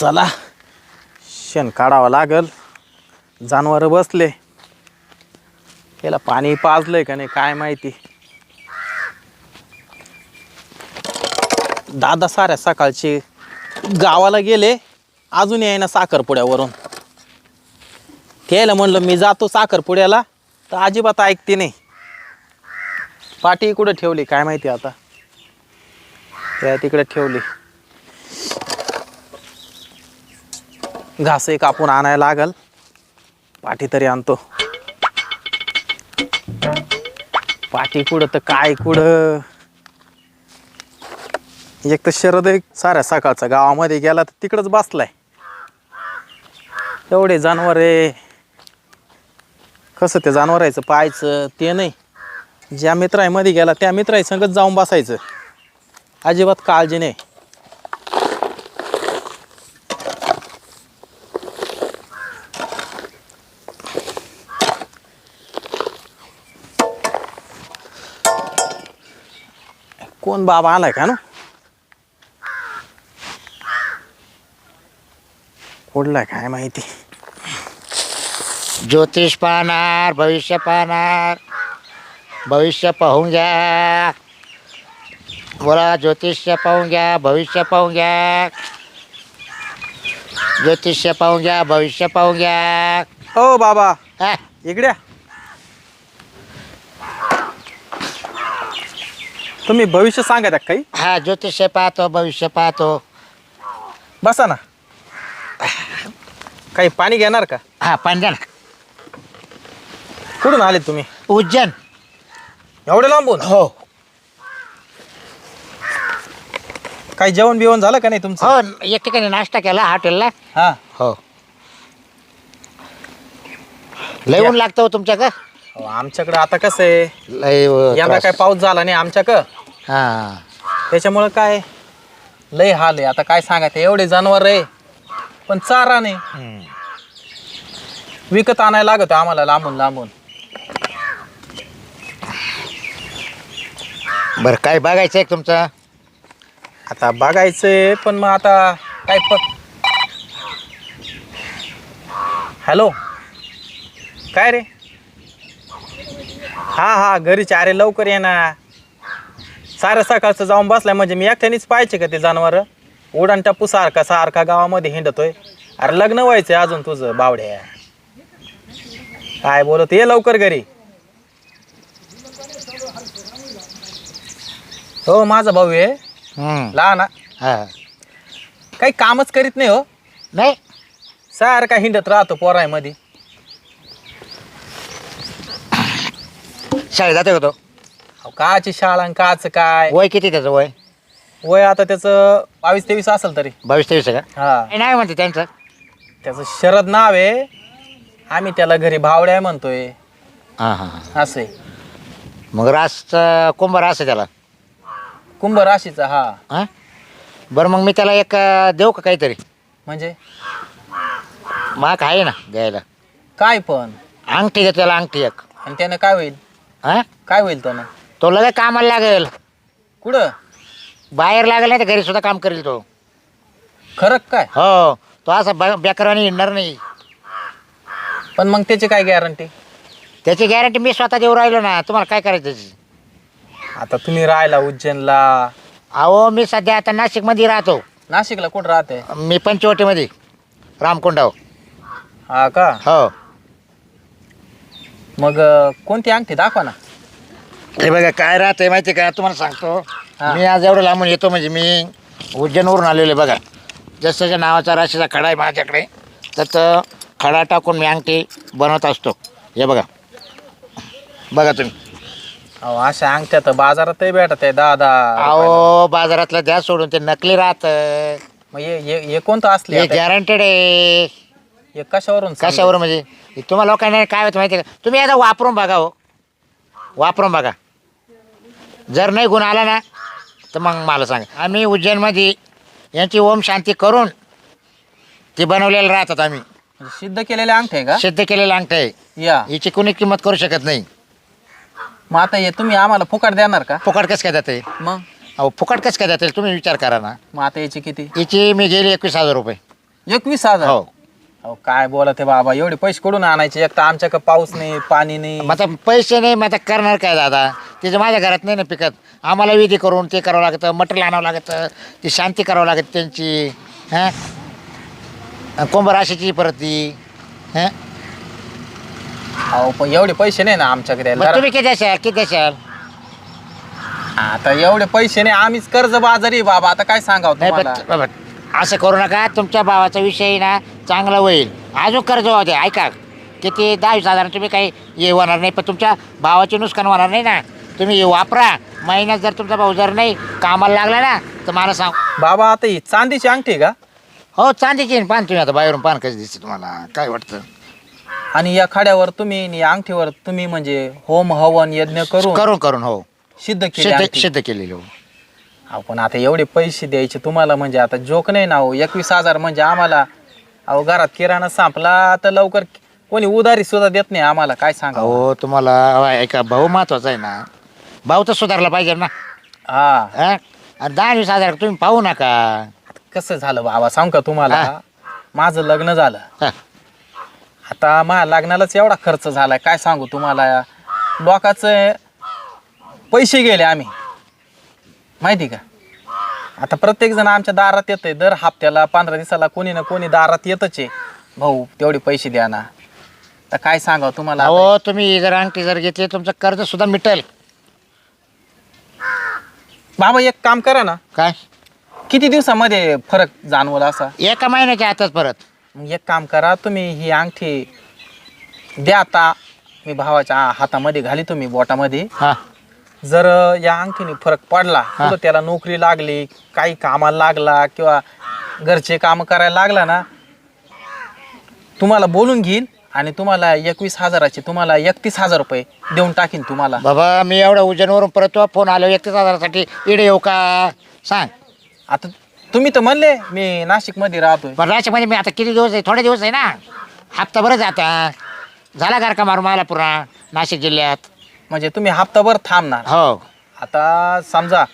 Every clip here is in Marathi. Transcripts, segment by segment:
चला. शेण काढावं लागल. जनावर बसले. त्याला पाणी पाजलंय का नाही काय माहिती. दादा साऱ्या सकाळचे गावाला गेले अजून येईना साखरपुड्यावरून. त्याला म्हणलं मी जातो साखरपुड्याला. तर अजिबात ऐकते नाही. पाठी कुठं ठेवली काय माहिती आता. त्या तिकडे ठेवली. घासही कापून आणायला लागल. पाठी तरी आणतो. पाठी कुठं तर काय कुठं? एक तर शरद एक साऱ्या सकाळचा गावामध्ये गेला तर तिकडंच बसलाय. एवढे जनावर आहे. कसं ते जनावरायचं पाहायचं ते नाही. ज्या मित्रामध्ये गेला त्या मित्राई संगत जाऊन बसायचं. अजिबात काळजी नाही. कोण बाबा आलाय का ना? कुठलाय काय माहिती? ज्योतिष पाहणार भविष्य पाहणार भविष्य पाहून घ्या. बोला ज्योतिष्य पाहून घ्या भविष्य पाहून घ्या. ज्योतिष्य पाहून घ्या भविष्य पाहून घ्या. हो बाबा हा, इकड्या तुम्ही भविष्य सांगा त्या काही. हा ज्योतिष्य पाहतो भविष्य पाहतो. बसा ना. काही पाणी घेणार का? हा पांढरा कुठून आले तुम्ही? उज्जैन. एवढे लांबून? हो. काही जेवण बिवण झालं का नाही तुमचं? हो एक ठिकाणी नाश्ता केला हॉटेलला. हा. हो. लय ऊन लागतं हो तुमच्या का आमच्याकडे आता कसं आहे? लय यंदा त्रास. काय पाऊस झाला नाही आमच्याक. हा. त्याच्यामुळं काय? लय हाल आहे. आता काय सांगायचं एवढे जनावर आहे पण चारा नाही. विकत आणायला लागत आम्हाला लांबून लांबून. बरं काय बघायचं आहे तुमचं? आता बघायचंय पण मग आता काय प हॅलो काय रे? हा हा घरीच अरे लवकर ये ना. सारं सकाळचं जाऊन बसलाय म्हणजे मी एकट्यानेच पाहिजे का ते जनावर? उडान टप्पू सारखा सारखा गावामध्ये हिंडतोय. अरे लग्न व्हायचंय अजून तुझं बावड्या. काय बोलत ये लवकर घरी. हो माझा भाऊ आहे हम्म. लहान हा. हा. काही कामच करीत नाही हो. नाही. सारखा हिंडत राहतो पोरायमध्ये शाळेत जाते का तो? अहो, काची शाळा आणि काच काय? वय किती त्याचं वय? वय आता त्याचं बावीस तेवीस असेल तरी. बावीस तेवीस आहे का? हा. नाही, नाही म्हणते त्यांचं. त्याचं शरद नाव आहे. आम्ही त्याला घरी भावड्या म्हणतोय. हां हां हां. असं मग रासचं कुंभ रास आहे त्याला? कुंभ राशीचा हा. हां? बरं मग मी त्याला एक अं, देऊ का काहीतरी? म्हणजे? माक आहे ना द्यायला काय पण. अंगठी देतो त्याला अंगठी एक. आणि त्यानं काय होईल? हां? काय होईल त्यानं तो लगेच कामाला लागेल. कुठं? बाहेर लागेल नाही तर घरी सुद्धा काम करेल तो. खरं काय? हो तो असा ब- बेकाराने हिंडणार नाही. पण मग त्याची काय गॅरंटी त्याची गॅरंटी मी स्वतः देऊ राहिलो ना. तुम्हाला काय करायचं त्याची? आता तुम्ही राहिला उज्जैनला. अहो मी सध्या आता नाशिकमध्ये राहतो. नाशिकला कुठं राहते? मी पंचवटीमध्ये रामकुंडाव हा का? हो. मग अं, कोणती अंगठी दाखवा ना. हे बघा काय राहतंय माहिती का? तुम्हाला सांगतो. मी आज एवढं लांबून येतो म्हणजे मी उज्जैनवरून आलेलो आहे बघा. जसं नावाचा राशीचा खडा आहे माझ्याकडे तर खडा टाकून मी अंगठी बनवत असतो. हे बघा. बघा तुम्ही. अहो अशा अंगठ्या तर बाजारातही भेटत आहे दहा दहा रुपयाला. अहो बाजारातलं द्या सोडून ते नकली राहतं. मग हे- हे हे कोणतं असले हे गॅरंटेड आहे. हे कशावरून? कशावर म्हणजे? तुम्हाला लोकांना काय होतं माहिती आहे का? तुम्ही आता वापरून बघा हो. वापरून बघा. जर नाही गुण आला ना तर मग मला सांगा. आम्ही उज्जैनमध्ये यांची ओम शांती करून ते बनवलेले राहतात आम्ही. म्हणजे सिद्ध केलेले अंगठे आहे का? सिद्ध केलेलं अंगठ आहे. या. हिची कोणी किंमत करू शकत नाही. मग आता हे तुम्ही आम्हाला फुकट देणार का? फुकट कसं काय जाते मग? अहो फुकट कसं काय जाते तुम्ही विचार करा ना. मग आता याची किती? हिची मी गेली एकवीस हजार रुपये. एकवीस हजार? हो. अहो काय बोला ते बाबा? एवढे पैसे कुठून आणायचे? एक तर आमच्याकडे पाऊस नाही पाणी नाही. मग आता पैसे नाही मग आता करणार काय दादा? तिचं माझ्या घरात नाही ना पिकत. आम्हाला विधी करून ते करावं लागतं मटेरियल आणावं लागतं ती शांती करावं लागत त्यांची. हां? कुंभराशीची परत. ती हां? अहो पण एवढे पैसे नाही ना आमच्याकडे. मग तुम्ही किती असाल किती असाल आता एवढे पैसे नाही आम्हीच कर्ज बाजारी बाबा. आता काय सांगावं नाही तुम्हाला? पण बाबा असं करू नका तुमच्या भावाचा विषय ना चांगला होईल. अजून कर्ज होते ऐका. किती दहा हजार तुम्ही काही हे होणार नाही पण तुमच्या भावाचे नुकसान होणार नाही ना. तुम्ही हे वापरा. महिन्यात जर तुमचा भाऊ जर नाही कामाला लागला ना तर मला सांग. बाबा आता ही चांदीची अंगठी आहे का? हो चांदीची पान तुम्ही आता बाहेरून पान कशी दिसते तुम्हाला. काय वाटतं? आणि या खाड्यावर तुम्ही आणि या अंगठीवर तुम्ही म्हणजे होम हवन यज्ञ करून करून करून हो. सिद्ध केले सिद्ध अंगठी. सिद्ध केलेली हो. अहो पण आता एवढे पैसे द्यायचे तुम्हाला म्हणजे आता जोक नाही ना हो एकवीस हजार म्हणजे आम्हाला. अहो घरात किराणा संपला तर लवकर कोणी उधारी सुद्धा देत नाही आम्हाला काय सांगा हो तुम्हाला ऐका भाऊ महत्त्वाचा आहे ना. भाऊ तर सुधारला पाहिजे ना. हा. हा? आणि दहा वीस हजार तुम्ही पाहू नका. कसं झालं बाबा सांग का तुम्हाला? हा. माझं लग्न झालं. हा. आता माझ्या लग्नालाच एवढा खर्च झालाय काय सांगू तुम्हाला? लोकांचं पैसे गेले आम्ही. माहिती का? आता प्रत्येक जण आमच्या दारात येतंय. दर हप्त्याला पंधरा दिवसाला कोणी ना कोणी दारात येतच आहे. भाऊ तेवढे पैसे द्या ना. तर काय सांगावं तुम्हाला आता? हो तुम्ही जर अंगठी जर घेतली तुमचं कर्ज सुद्धा मिटेल. बाबा एक काम करा ना. काय? किती दिवसामध्ये फरक जाणवला असा? एका महिन्याच्या आतच परत. मग एक काम करा तुम्ही ही अंगठी द्या आता. मी भावाच्या हातामध्ये घाली तुम्ही बोटामध्ये. हा. जर या अंगठीने फरक पडला कुठं त्याला नोकरी लागली काही कामाला लागला किंवा घरचे काम करायला लागला ना तुम्हाला बोलून घेईन आणि तुम्हाला एकवीस हजाराचे तुम्हाला एकतीस हजार रुपये देऊन टाकीन तुम्हाला. बाबा मी एवढ्या उज्जैनवरून परत तुला फोन आलो एकतीस हजारासाठी इडे येऊ का? सांग. आता तुम्ही तर म्हणले मी नाशिकमध्ये राहतोय. पण राज्यामध्ये मी आता किती दिवस आहे? थोडे दिवस आहे ना. हप्ता बरंच आहे आता झाला गारका मारून मला पुरा नाशिक जिल्ह्यात? म्हणजे तुम्ही हप्ताभर थांबणार. हो. आता समजा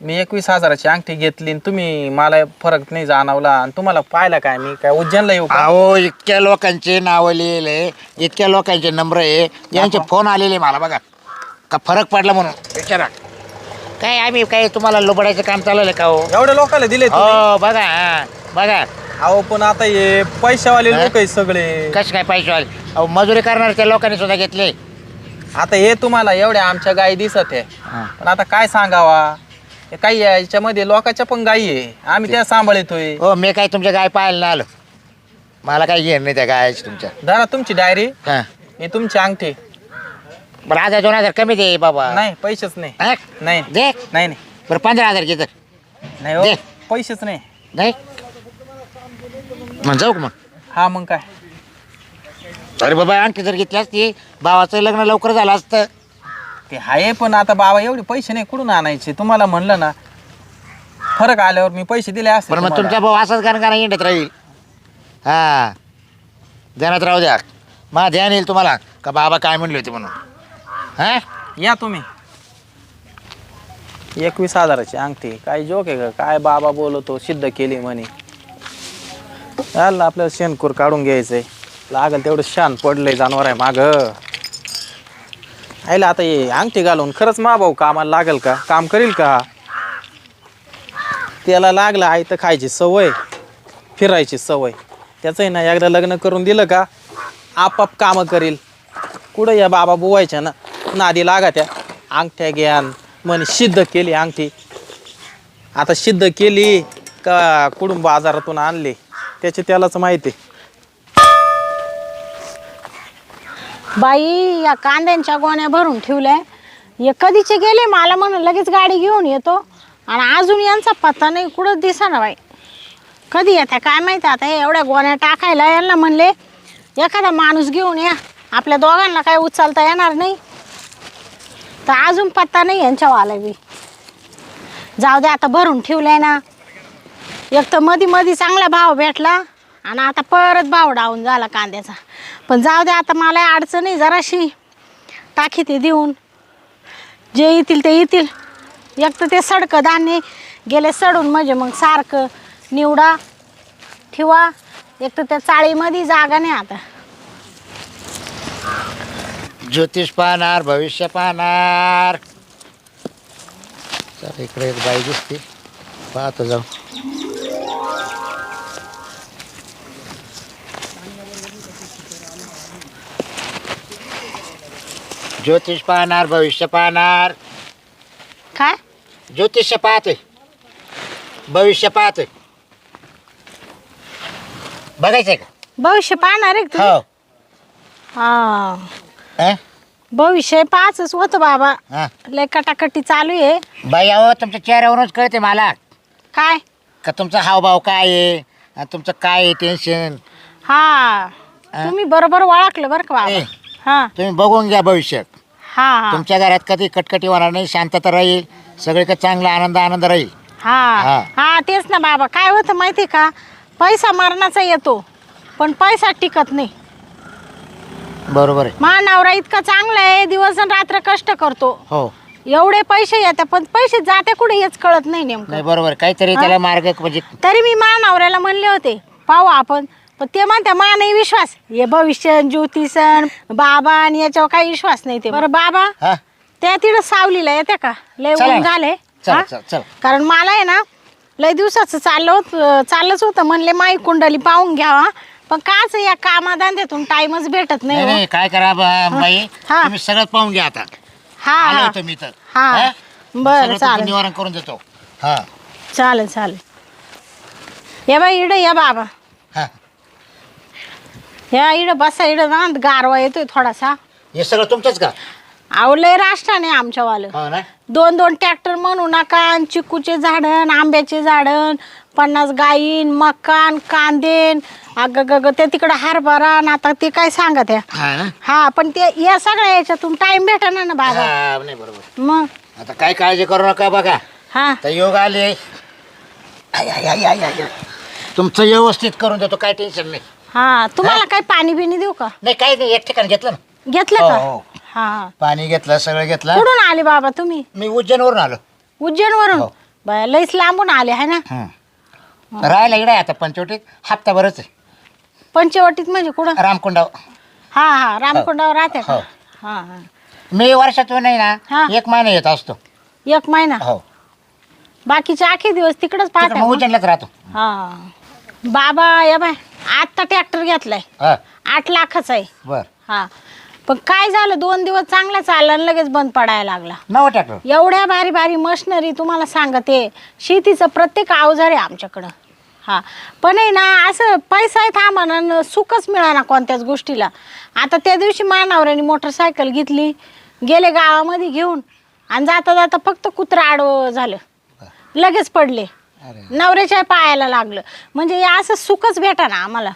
मी एकवीस हजाराची अंगठी घेतली आणि तुम्ही मला फरक नाही जाणवला आणि तुम्हाला पाहिला काय? मी काय उज्जैनला येऊ का? अहो इतक्या लोकांचे नावं लिहिले इतक्या लोकांचे नंबर आहे. यांचे फोन आलेले मला बघा. का फरक पडला म्हणून? विचारा. काय आम्ही काय तुम्हाला लोबडायचं काम चालवलं का हो? एवढ्या लोकांना दिले तुम्ही? हो बघा हा बघा. अहो पण आता हे पैशावाले? लोक आहेत सगळे. कसे काय आले अहो मजुरी करणार त्या लोकांनी सुद्धा घेतले. आता हे तुम्हाला एवढ्या आमच्या गायी दिसत आहे. हा. पण आता काय सांगावा? हे काही याच्यामध्ये लोकांच्या पण गायी आहे. आम्ही त्या सांभाळतोय. हो मी काय तुमच्या गाय पाहायला नाही आलो. मला काय घेणं नाही त्या गायची तुमच्या. धरा तुमची डायरी. हा. ही तुमची अंगठी. बरं हजार दोन हजार कमी दे बाबा. नाही पैसेच नाही. हा? नाही. दे. नाही नाही. बरं पंधरा हजार घे तर. नाही हो दे. पैसेच नाही. नाही? मग जाऊ का मग? हा मग काय? अरे बाबा आणखी जर घेतली असती भावाचं लग्न लवकर झालं असतं. ते आहे पण आता बाबा एवढे पैसे नाही कुठून आणायचे? तुम्हाला म्हणलं ना फरक आल्यावर मी पैसे दिले असते पण मग तुम्हाला. तुमचा भाऊ असाच गाणं गाणं इंडत राहील. हा. ध्यानात राहू द्या. मा ध्यान येईल तुम्हाला. का बाबा काय म्हणले होते म्हणून? हा? या तुम्ही. एकवीस हजाराची अंगठी. काय जोक आहे का? काय बाबा बोलतो सिद्ध केली म्हणे. चाललं आपल्याला शेणकूर काढून घ्यायचंय. लागल तेवढं शान पडलंय जनावर आहे माग. आईला आता ये अंगठी घालून खरंच मा भाऊ कामाला लागल का? काम करील का? त्याला लागलं आई तर खायची सवय फिरायची सवय. त्याचं आहे ना एकदा लग्न करून दिलं का आपाप कामं करील. कुठं या बाबा बुवायच्या ना नादी लागा त्या. अंगठ्या घ्यान म्हणे सिद्ध केली अंगठी. आता सिद्ध केली का कुठून बाजारातून आणली? त्याची त्यालाच माहिती. बाई या कांद्यांच्या गोण्या भरून ठेवल्या. हे कधीचे गेले? मला म्हण लगेच गाडी घेऊन येतो. आणि अजून यांचा पत्ता नाही कुठं दिसा ना बाई? कधी येत्या? काय माहिती? आता हे एवढ्या गोण्या टाकायला यांना म्हणले एखादा माणूस घेऊन या. आपल्या दोघांना काय उचलता येणार नाही. तर अजून पत्ता नाही यांच्यावाला बी. जाऊ दे आता भरून ठेवलंय ना. एक तर मधी मधी चांगला भाव भेटला आणि आता परत भाव डाऊन झाला कांद्याचा. पण जाऊ दे आता मला अडचण आहे जराशी. टाकी ते देऊन. जे येतील ते येतील. एक तर ते सडकं धान्य गेले सडून म्हणजे मग सारखं निवडा ठेवा. एक तर त्या चाळीमध्ये जागा नाही आता. ज्योतिष पाहणार भविष्य पाहणार. चल इकडे एक बाई दिसते. पाहतो जाऊ. ज्योतिष पाहणार भविष्य पाहणार. काय? ज्योतिष पाहते. भविष्य पाहते. बघायचंय का? भविष्य पाहणार आहे का? हो. हा. अं? भविष्य पाचच होतं बाबा. हा. लय कटाकटी चालू आहे. बाई अहो तुमच्या चेहऱ्यावरूनच कळते मला. काय? का तुमचा हावभाव काय आहे? आणि तुमचं काय आहे टेन्शन हा. तुम्ही बरोबर ओळखलं बरं का. बाबा. हा. तुम्ही बघून घ्या भविष्यात. हा हा. तुमच्या घरात कधी कटकटी होणार नाही शांतता राहील सगळीकडे चांगला आनंद आनंद राहील. हा. हा. हा तेच ना बाबा. काय होतं माहिती का? पैसा मरणाचा येतो पण पैसा टिकत नाही. बरोबर आहे. मा नवरा इतका चांगला आहे दिवस आणि रात्र कष्ट करतो. हो. एवढे पैसे येतात पण पैसे जाते कुठे हेच कळत नाही नेमकं. नाही बरोबर आहे. काहीतरी त्याला मार्ग म्हणजे तरी मी मा नवऱ्याला म्हणले होते पाहू आपण पण ते म्हणते मा नाही विश्वास. हे भविष्य ज्योतिषण बाबा आणि याच्यावर काही विश्वास नाही ते. बरं बाबा हा. त्या तिथं सावलीला येते का? लय चला. ऊन ना. झाले चल हा? चल चल. कारण मला आहे ना लय दिवसाचं चाललं होत चाललंच होतं. म्हणले माई कुंडली पाहून घ्यावा पण काच या कामाधंद्यातून टाइमच भेटत नाही नाही हो. नाही काय करा ब- बाई हा. तुम्ही सगळं पाहून घ्या आता. हा आलो हा. होतो मी तर हा. हा? बरं, सगळं तुमचं चालेल. निवारण करून देतो. हा. चालेल चालेल. ये बाई इड या बाबा. हा या इड बसा इड ना गारवा येतोय थोडासा. हे सगळं तुमचंच का? आवलंय राष्ट्राने आमच्यावालं. हो ना? दोन दोन ट्रॅक्टर म्हणू नका आणि चिकूचे झाडं आंब्याचे झाडं पन्नास गाईन मकान कांदेन. अग ग ते तिकडं हरभरा आणि आता ते काय सांगत आहे हा ना? हा पण ते या सगळ्या याच्यातून टाइम भेटणार ना बाबा. हा, नाही बरोबर. मग? आता काय काळजी करू नका बघा. हा. तर योग आले. आय, आय, आय, आय, आय, आय. तुमचं व्यवस्थित करून देतो काय टेन्शन नाही. हा तुम्हाला काय पाणी बिणी देऊ का? नाही काही नाही एक ठिकाण घेतलं ना. घेतलं हो, का? हो. हा. पाणी घेतलं सगळं घेतलं. कुठून आले बाबा तुम्ही? मी उज्जैनवरून आलो. उज्जैन वरून हो. लईच लांबून आले आहे ना? हं. राहायला इकडे आहे आता पंचवटीत. हप्ताभरच आहे. पंचवटीत म्हणजे कुठं? रामकुंडाव हा हा रामकुंडावर राहते का? हो. हा हा. मी वर्षातून नाही हा. ना एक महिना येत असतो. एक महिना? हो. बाकीचे आखे दिवस तिकडच तिकडं पाहते मग? उज्जैनलाच राहतो. हा. बाबा या बाय. आत्ता ट्रॅक्टर घेतलाय. हा. आठ लाखाचा आहे. बर. हा. पण काय झालं दोन दिवस चांगला चालला आणि लगेच बंद पडायला लागला. नवं ट्रॅक्टर? एवढ्या भारी भारी मशनरी तुम्हाला सांगते शेतीचं प्रत्येक अवजार आहे आमच्याकडं. हा. पण आहे ना असं पैसा आहे थांबा ना सुखच मिळाना कोणत्याच गोष्टीला. आता त्या दिवशी मानावऱ्याने मोटरसायकल घेतली गेले गावामध्ये घेऊन आणि जाता जाता फक्त कुत्रा आडवं झालं. लगेच पडले. नवऱ्याच्या पायाला लागलं. म्हणजे हे असं सुखच भेटा ना आम्हाला.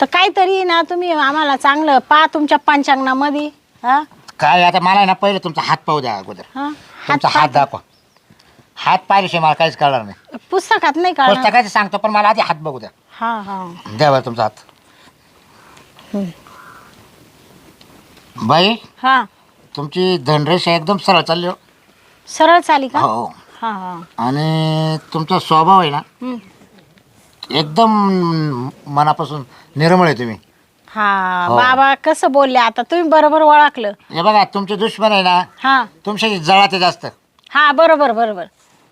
तर काहीतरी ना तुम्ही आम्हाला चांगलं पा तुमच्या पंचांगणामध्ये हा? काय आता मला ना पहिलं तुमचा हात पाहू द्या अगोदर. हा? तुमचा हात दाखवा. हात पाहिल्याशिवाय मला काहीच कळणार नाही. पुस्तकात नाही कळणार. पुस्तकाचे सांगतो पण मला आधी हात बघू द्या. हा हा. द्या बरं तुमचा हात. हम्म. बाई हा. तुमची धनरेषा एकदम सरळ चालली हो. सरळ चाली का? हो. हा हा. आणि तुमचा स्वभाव आहे ना हम्म. एकदम मनापासून निर्मळ आहे तुम्ही. हा हो. बाबा कसं बोलले आता? तुम्ही बरोबर ओळखलं. हे बघा तुमचे दुश्मन आहे ना हा. तुमच्याशी जळाते जास्त. हा बरोबर बरोबर.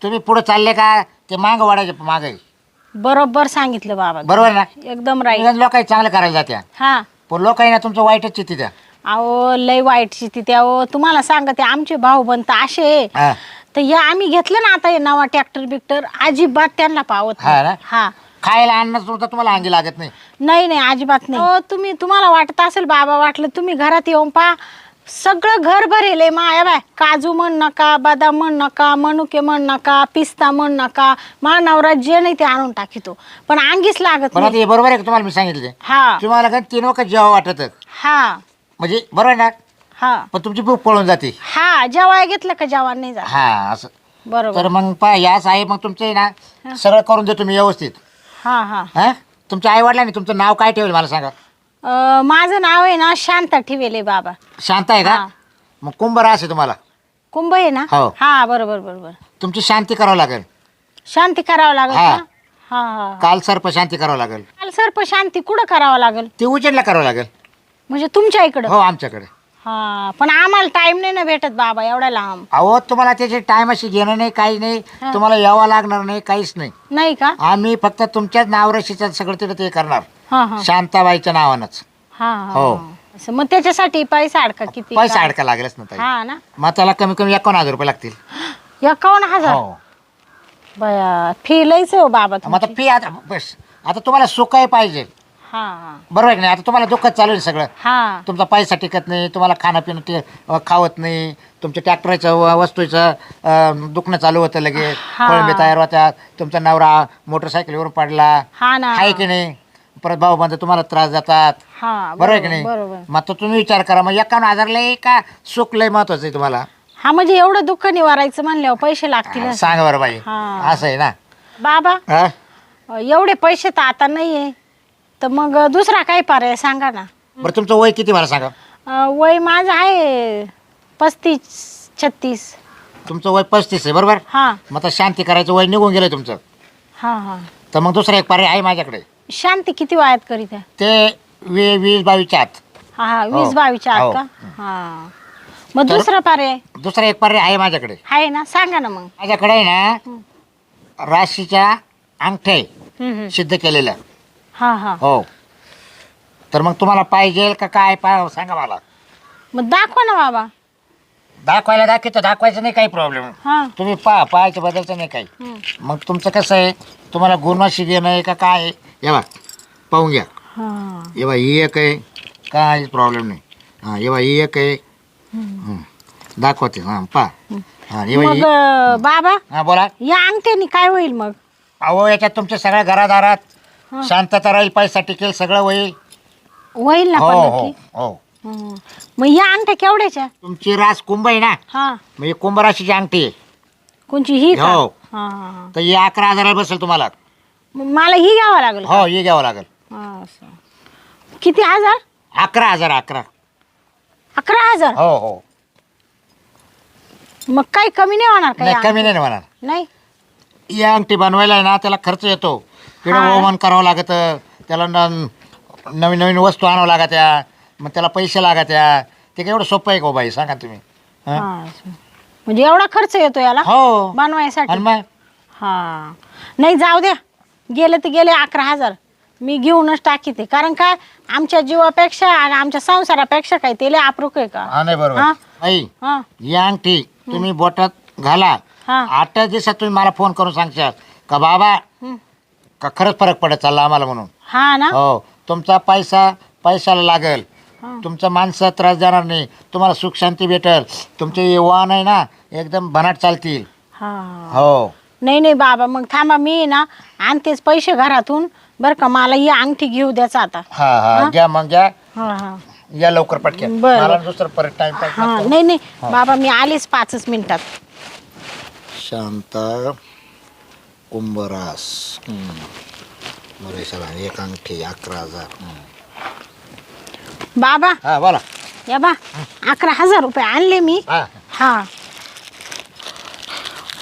तुम्ही पुढे चालले का ते माग वाढायचे माग. बरोबर सांगितलं बाबा. बरोबर ना? एकदम राईट लोकांनी चांगलं करायला जात्या. हा. पण लोकांनी ना तुमचं वाईटच चित्ती अहो लय वाईट स्थिती त्या. अहो तुम्हाला सांगते आमचे भाऊ बनत असे. आहे. हा. तर या आम्ही घेतलं ना आता हे नवा ट्रॅक्टर बिक्टर अजिबात त्यांना पावत हा नाही. हा. खायला अन्न सुद्धा तुम्हाला अंगी लागत नाही. नाही नाही अजिबात नाही. तुम्ही तुम्हाला वाटत असेल बाबा वाटलं तुम्ही घरात येऊन पा सगळं घर भरेल आहे माया बाय. काजू म्हण नका बदाम म्हण नका मनुके म्हण नका पिस्ता म्हण नका. मा नवरा जे नाही ते आणून टाकितो. पण अंगीच लागत पण आता नाही. हे बरोबर आहे का तुम्हाला मी सांगितले? हा. तुम्हाला का तीन वखत जेव्हा वाटत? हा. म्हणजे बरोबर आहे ना? हा. पण तुमची भूक पळून जाते. हा जेवाय घेतलं का जेवण नाही जात. हा असं. बरोबर. तर मग पा याच आहे मग तुमचे ना सगळं करून देतो मी व्यवस्थित. हा हा. हा? तुमच्या आई वडिलांनी तुमचं नाव काय ठेवलं मला सांगा? अं, माझं नाव आहे ना शांता ठेवेले बाबा. शांत आहे का? हा. मग कुंभ रास आहे तुम्हाला. कुंभ आहे ना? हो. हा बरोबर बरोबर. तुमची शांती करावं लागेल. शांती करावं लागेल हा. का? हा हा काल सर्पशांती करावं लागेल. काल सर्प शांती कुठं करावं लागेल? ती उजेडला करावं लागेल. म्हणजे तुमच्या इकडं? हो आमच्याकडे. हा पण आम्हाला टाइम नाही ना भेटत बाबा एवढा लांब. अहो तुम्हाला त्याचे टाइम अशी घेणं नाही काही नाही. तुम्हाला यावं लागणार नाही काहीच नाही. नाही का? आम्ही फक्त तुमच्याच नावरशीचं सगळं तिथं ते करणार. हा हा. शांताबाईच्या नावानंच. हा हा, हो. हा. असं मग त्याच्यासाठी पैसा अडका किती? पैसा? अडका लागलेच ना ताई. हा ना. मग त्याला कमी कमी एकावन्न हजार रुपये लागतील. एकावन्न हजार? हो. बया फी लईच आहे हो बाबा मग आता तुमची. फी आता बस. आता तुम्हाला सुखही पाहिजे. हा हा. बरोबर आहे की नाही? आता तुम्हाला दुःखच चालू आहे सगळं. हा. तुमचा पैसा टिकत नाही तुम्हाला खाणं पिणं ते अ, खावत नाही तुमच्या ट्रॅक्टरचं व वस्तूचं अ, दुखणं चालू होतं लगेच. हा. कोळंबे तयार होत्यात तुमचा नवरा मोटरसायकलीवरून पडला. हा ना. आहे की नाही? परत भाऊ बंद तुम्हाला त्रास देतात. हा बरोबर आहे की नाही? बरोबर. मग तो तुम्ही विचार करा मग एकावन्न हजार लय का सुख लय महत्वाचं आहे तुम्हाला? हा म्हणजे एवढं दुःख निवारायचं म्हणल्यावर पैसे लागतील सांगा बरं बाई. हा. असं आहे ना? बाबा हा? एवढे पैसे तर आता नाहीये. तर मग दुसरा काय पर्याय सांगा ना. बरं तुमचं वय किती मला सांगा. अं, वय माझं आहे पस्तीस छत्तीस. तुमचं वय पस्तीस आहे बरोबर? हा. मग आता शांती करायचं वय निघून गेलं तुमचं. हा हा. तर मग दुसरा एक पर्याय आहे माझ्याकडे. शांती किती वयात करीत आहे? ते वी वीस बावीसच्या आत. हा हा हो. वीस बावीसच्या आत हो. का? हा. मग तर- दुसरा पर्याय? दुसरा एक पर्याय आहे माझ्याकडे. आहे ना सांगा ना मग. माझ्याकडे आहे ना राशीच्या अंगठ्या आहे, हम्म, हम्म. सिद्ध केलेल्या. हा हा. हो. तर मग तुम्हाला पाहिजे का काय पा सांगा मला. मग दाखवा ना बाबा. दाखवायला दाखवतो दाखवायचं नाही काही प्रॉब्लेम हा. तुम्ही पहा पाहायचं बदलचं नाही काही. हम्म. मग तुमचं कसं आहे? तुम्हाला गुणवाशी घेणं आहे का काय आहे? हे बा पाहून घ्या. हा. हे बा ही एक आहे. काहीच प्रॉब्लेम नाही. हां हे बा ही एक आहे. हं. दाखवते हां पहा हां हे बा मग ही अं, बाबा? हां बोला. या अंगठ्यानी काय होईल मग? अहो याच्यात तुमच्या सगळ्या घरादारात हा. शांतता राहील पैसा टिकेल सगळं होईल. होईल ना हो पण हो नक्की. हो हम्म. मग या अंगठ्या केवढ्याच्या? तुमची रास कुंभ आहे ना हा म्हणजे कुंभ राशीची अंगठी. आहे कोणची? ही का? हो. हा हा, हा. तर ही अकरा हजाराला बसेल तुम्हाला. मग मला ही घ्यावं लागेल? हो हे घ्यावं लागेल. हा, असं. किती हजार? अकरा हजार अकरा. अकरा हजार? हो हो. मग काही कमी नाही होणार नाही या कमी नाही म्हणा? नाही? ही अंगठी बनवायला आहे ना त्याला खर्च येतो. तिकडे हा. ओवन करावं लागतं त्याला न- नवीन नवीन वस्तू आणावं लागत्या मग त्याला पैसे लागत्या. ते काय एवढं सोपं आहे का हो बाई? सांगा तुम्ही. हं? हा. म्हणजे एवढा खर्च येतो याला? हो. बनवायसाठी? आणि मग? हा. नाही जाऊ द्या. गेले तर गेले अकरा हजार. मी घेऊनच टाकीते कारण काय? आमच्या जीवापेक्षा आणि आमच्या संसारापेक्षा काय ते लय अप्रूक आहे का? हा नाही बरोबर. हा. हा. ही अंगठी तुम्ही बोटात घाला. हा. आठ दिवसात तुम्ही मला फोन करून सांगशाल. का बाबा. का खरंच फरक पडत चालला आम्हाला म्हणून? हा ना? हो. तुमचा पैसा पैशाला लागेल. हा. तुमचं माणसं त्रास देणार नाही. तुम्हाला सुख शांती भेटेल. तुमचे वाहन आहे ना एकदम बनाट चालतील. हा. हो. नाही नाही बाबा मग थांबा मी ना आणतेच पैसे घरातून. बरं का मला ही अंगठी घेऊ द्याच आता. हा हा. घ्या मग घ्या. हा हा. या लवकर पटक्यान बरं. मला दुसरं परत टाइम हा नाही नाही. बाबा मी आलीच पाचच मिनिटात. शांत. कुंभरास बरे चला एक अंगठी अकरा हजार बाबा. हा बोला. या बा अकरा हजार रुपये आणले मी. हा. हा.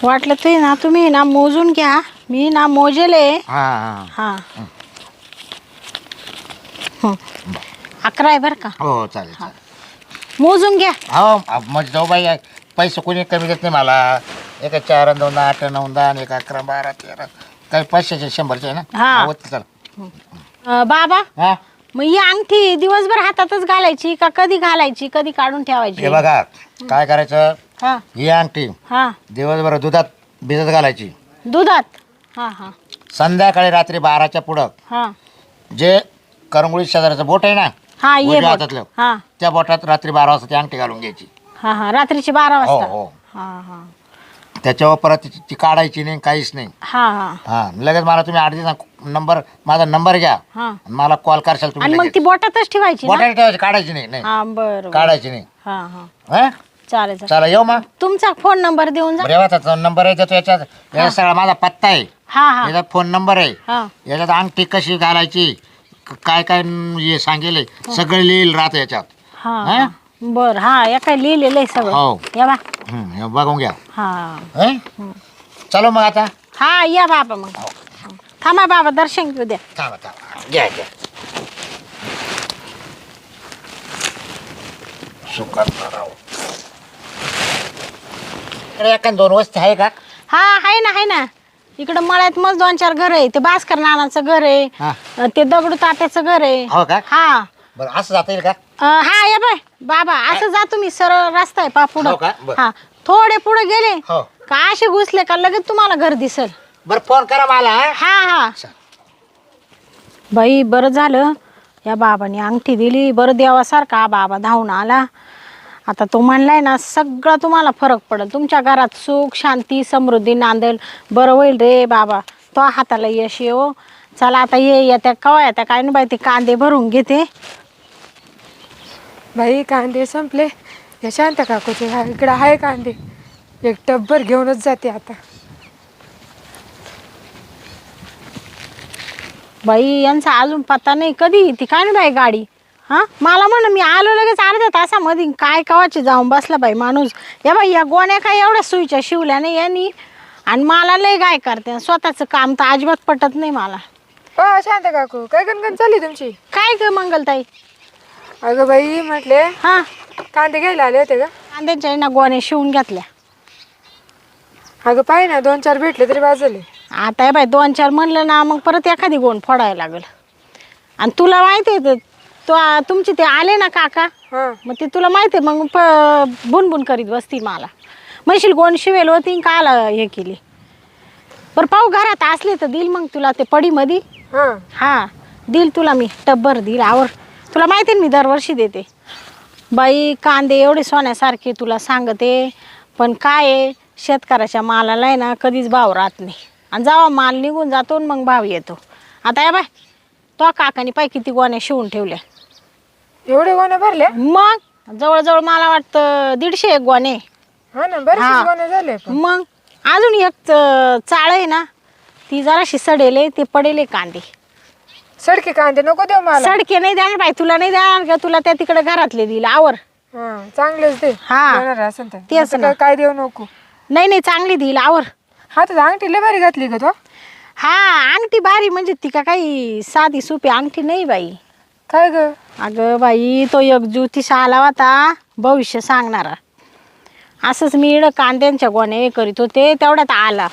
वाटलं ते ना तुम्ही ना मोजून घ्या. मी ना मोजेले. हा हा. हा. हं. अकरा आहे बरं का? हो चालेल चालेल. मोजून घ्या. हो म्हणजे जाऊ बाई पैसे कोणी कमी देत नाही मला. एका चार दोन दहा, आठ नऊ दहा आणि एक अकरा बारा तेरा. काही पाचशेचे शंभरचे ना? हा. हो, चला. अं, बाबा हा? मग ही अंगठी दिवसभर हातातच घालायची का कधी घालायची कधी काढून ठेवायची? हे बघा काय करायचं? हा. ही अंगठी हा. दिवसभर दुधात भिजत घालायची. दुधात? हा हा. संध्याकाळी रात्री बाराच्या पुढं हा. जे करंगुळी शेजाराचं बोट आहे ना हा ये उजव्या बोट. हातातलं. हा. त्या बोटात रात्री बारा वाजता ती अंगठी घालून घ्यायची. हा हा रात्रीची बारा हो वाजता. हो. हा हा. त्याच्यावर परत ती- ती काढायची नाही काहीच नाही. हा हा. हा लगेच मला तुम्ही आठ दिवसा नंबर माझा नंबर घ्या. हा. आणि मला कॉल करशाल तुम्ही मग. ती बोटातच ठेवायची ना? बोटाने ठेवायची काढायची नाही नाही. हा बरं काढायची नाही. हा हा. हा? चालेल चालेल. चला येऊ मग. तुमचा फोन नंबर देऊन जा. त्याचा नंबर आहे देतो याच्यात याच्यात सगळा माझा पत्ता आहे. हा हा. याच्यात फोन नंबर आहे. हा. याच्यात अंगठी कशी घालायची? क- काय काय न- हे सांगेल? सगळं लिहिल राहत याच्यात. हा हा? हा. बरं हा या काय लिहिलेलं आहे हो. सगळं. या बा हं, हे बघून घ्या. हा. हं? चलो मग आता. हा या बाबा मग. थांबा बाबा दर्शन घेऊ द्या. थांबा थांबा. घ्या घ्या. इकडे एखाद दोन वस्ती आहे का? हा आहे ना आहे ना. इकडं मळ्यात मग दोन चार घर आहे. ते भास्कर नानाचं घर आहे. हा. ते दगडू तात्याचं घर आहे. हो का? हा. बरं असं जाता येईल का? अं, हा ये बाय. बाबा असं जा तुम्ही सरळ रस्ता आहे पा हो पुढं का? बरं. हा. थोडे पुढे गेले हो. का असे घुसले का लगेच तुम्हाला घर दिसल? बरं फोन करा मला हा? हा हा. बाई बरं झालं. या बाबाने अंगठी दिली. बरं देवासारखा हा बाबा धावून आला. आता तो म्हणलाय ना सगळं तुम्हाला फरक पडेल. तुमच्या घरात सुख शांती समृद्धी नांदेल. बरं होईल रे बाबा. तो हाताला यश येऊ चला आता ये येत्या कवा येत्या काय नाही बाई ते कांदे भरून घेते. बाई कांदे संपले. या शांत काकूचे हा इकडं आहे कांदे. एक टब्बर घेऊनच जाते आता. बाई यांचा अजून पत्ता नाही. कधी येते? काय नाही बाई गाडी? हां? मला म्हण मी आलो लगेच अर्ध्या तासामध्ये. काय कवाची जाऊन बसला बाई माणूस? या बाई या गोण्या काय एवढ्या सुईच्या शिवल्या नाही यांनी? आणि मला लय गाय करते. स्वतःचं काम तर अजिबात पटत नाही मला. शांत काकू काय गणगण चालली तुमची? काय ग मंगलताई? अगं बाई म्हटले हां. कांदे घ्यायला आले होते का कांद्यांच्या ना गोण्या शिवून घेतल्या. अगं पाहि ना दोन चार भेटले तरी वाजले आता हे बाई दोन चार म्हणलं ना मग परत एखादी गोण फोडायला लागल. आणि तुला माहिती आहे ते- तो तुमचे ते आले ना काका हां. मग ते तुला माहिती आहे मग प बुनबुन करीत बसतील मला. म्हणशील गोण शिवेल होती काला हे केली? बरं पाहू घरात असले तर देईल मग तुला ते पडीमध्ये. हां. हां देईल तुला मी टब्बर देईल आवर. तुला माहिती आहे ना मी दरवर्षी देते. बाई कांदे एवढे सोन्यासारखे तुला सांगते पण काय आहे शेतकऱ्याच्या मालाला आहे ना कधीच भाव राहत नाही. आणि जेव्हा माल निघून जातो न मग भाव येतो. आता या बाय तो काकाने पाय किती गोण्या शिवून ठेवल्या? एवढे गोण्या भरल्या? मग? जवळजवळ मला वाटतं दीडशे एक गोणे. हा ना हा. बरेच गोण्या झाले पण. मग? अजून एक चाळ आहे ना ती जराशी सडेले ते पडेले कांदे. सडके कांदे नको देऊ मला. सडके नाही देणार बाई तुला नाही देणार का तुला त्या तिकडे घरातले दिल आवर. हा चांगलेच दे. हा. देणार असेल तर. तेच आता ना. काय- काय देऊ नको. नाही नाही चांगली देईल. आवर. हा तर अंगठी लय भारी घातली का तो हा? अंगठी भारी म्हणजे ती का काही साधी सोपी अंगठी नाही बाई. काय ग? अगं बाई तो एक ज्योतिष आला होता भविष्य सांगणारा. असंच मी इकडं कांद्यांच्या गोण्या हे करीत होते तेवढ्यात आला.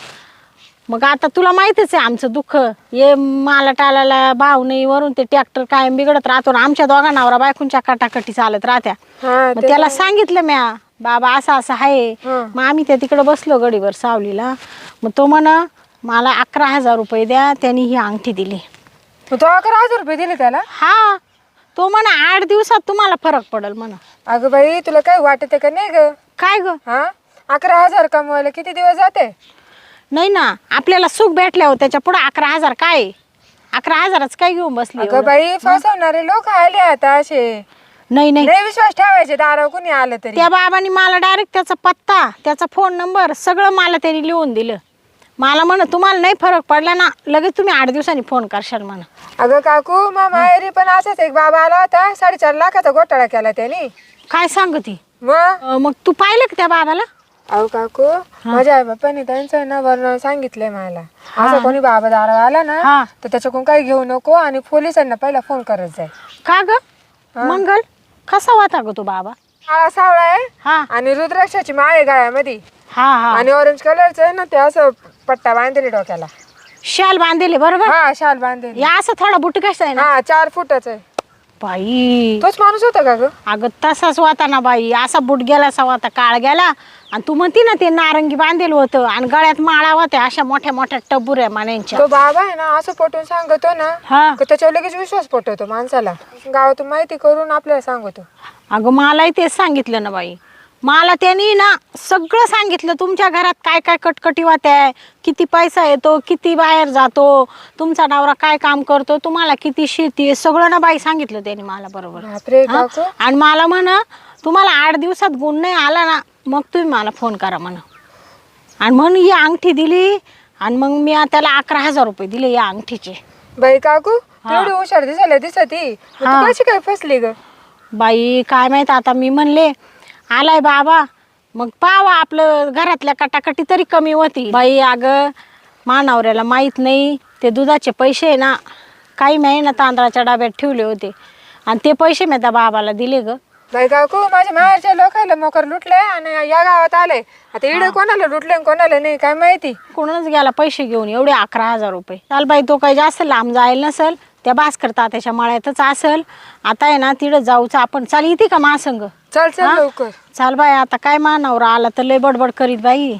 मग आता तुला माहितीच आहे आमचं दुःख. ये मला टाळायला भाव नाही वरून ते ट्रॅक्टर कायम बिघडत राहतो आणि आमच्या दोघा नवरा बायकोंच्या कटाकटी चालत राहत्या. हा मग ते त्याला सांगितलं म्या बाबा असं असं आहे. मग आम्ही त्या तिकडं बसलो गडीवर सावलीला. मग तो म्हण मला अकरा हजार रुपये द्या त्यांनी ही अंगठी दिली. मग तो अकरा हजार रुपये दिले त्याला? हा. तो म्हणा आठ दिवसात तुम्हाला फरक पडेल म्हणा. अगं बाई तुला काय वाटत का नाही ग? काय ग? हा? अकरा हजार कमवायला किती दिवस जाते? नाही ना आपल्याला सुख भेटल्यावर त्याच्या पुढे अकरा हजार काय? आहे? अकरा हजारच काय घेऊन बसली अगं? बाई फसवणारे लोक आले आता असे. नाही नाही. नाही विश्वास ठेवायचे दारावर कुणी आलं तरी. त्या बाबांनी मला डायरेक्ट त्याचा पत्ता त्याचा फोन नंबर सगळं मला त्यांनी लिहून दिलं. मला म्हण तुम्हाला नाही फरक पडला ना लगेच तुम्ही आठ दिवसांनी फोन करशाल म्हणा अगं काकू मा माहेरी पण असंच एक बाबा आला होता साडेचार लाखाचा घोटाळा केला त्याने. काय सांगती? मग? अं, मग तू पाहिलं का त्या बाबाला? अहो काकू माझ्या आई बाप्पाने त्यांचं ना वर्णन सांगितलंय मला. असं कोणी बाबा दारा आला ना. तर त्याच्याकडून काही घेऊ नको आणि पोलिसांना पहिला फोन करत जाय. का ग? मंगल कसा होता ग तो बाबा? काळा सावळा आहे. आणि रुद्राक्षाची माळ आहे गळ्यामध्ये. हा हा. आणि ऑरेंज कलरचं आहे ना ते असं पट्टा बांधले डोक्याला. शाल बांधले बरोबर? हा शाल बांधले या असं थोडा बुट कसा आहे ना? हा चार फुटाच आहे. बाई. तोच माणूस होता का ग? अगं तसाच होता ना बाई. असा बुट गेला असा होता काळ गेला. आणि तू म्हणती ना ते नारंगी बांधेल होतं आणि गळ्यात माळा होत्या अशा मोठ्या मोठ्या टबुऱ्या मान्यांच्या तो बाबा आहे ना असं पटवून सांगतो ना हा. का त्याच्यावर लगेच विश्वास पटवतो माणसाला. गावातून माहिती करून आपल्याला सांगतो. अगं मलाही तेच सांगितलं ना बाई. मला त्यांनी ना सगळं सांगितलं. तुमच्या घरात काय काय कटकटी होत्या किती पैसा येतो किती बाहेर जातो तुमचा नवरा काय काम करतो तुम्हाला किती शेती आहे? सगळं ना बाई सांगितलं त्यांनी मला बरोबर. बापरे हा? काकू. आणि मला म्हण तुम्हाला आठ दिवसात गुण नाही आला ना मग तुम्ही मला फोन करा म्हण. आणि म्हणून ही अंगठी दिली आणि मग मी त्याला अकरा हजार रुपये दिले या अंगठीचे. बाई काकू एवढी हुशार दिसायला दिसती. मग हा. तू कशी काय फसली ग? बाई काय माहीत आता मी म्हणले आलाय बाबा. मग पावा आपलं घरातल्या कटाकटी तरी कमी होती. बाई अगं मानावऱ्याला माहीत नाही. ते दुधाचे पैसे ना काही मी ना तांदळाच्या डब्यात ठेवले होते. आणि ते पैसे मी त्या बाबाला दिले ग. बाई काकू माझ्या माहेरच्या लोकांना मोकर लुटले आणि या गावात आले आता इकडे कोणाला लुटले आणि कोणाला नाही काय माहिती? कोणच गेला पैसे घेऊन एवढे अकरा हजार रुपये. चाल बाई तो काही जास्त लांब जायला नसल. त्या भास्कर तात्याच्या मळ्यातच असल. आता आहे ना तिकडं जाऊच आपण. चाल येते का महासंग चल चल लवकर. चाल बाई आता काय मानावर आला तर लय बडबड करीत बाई.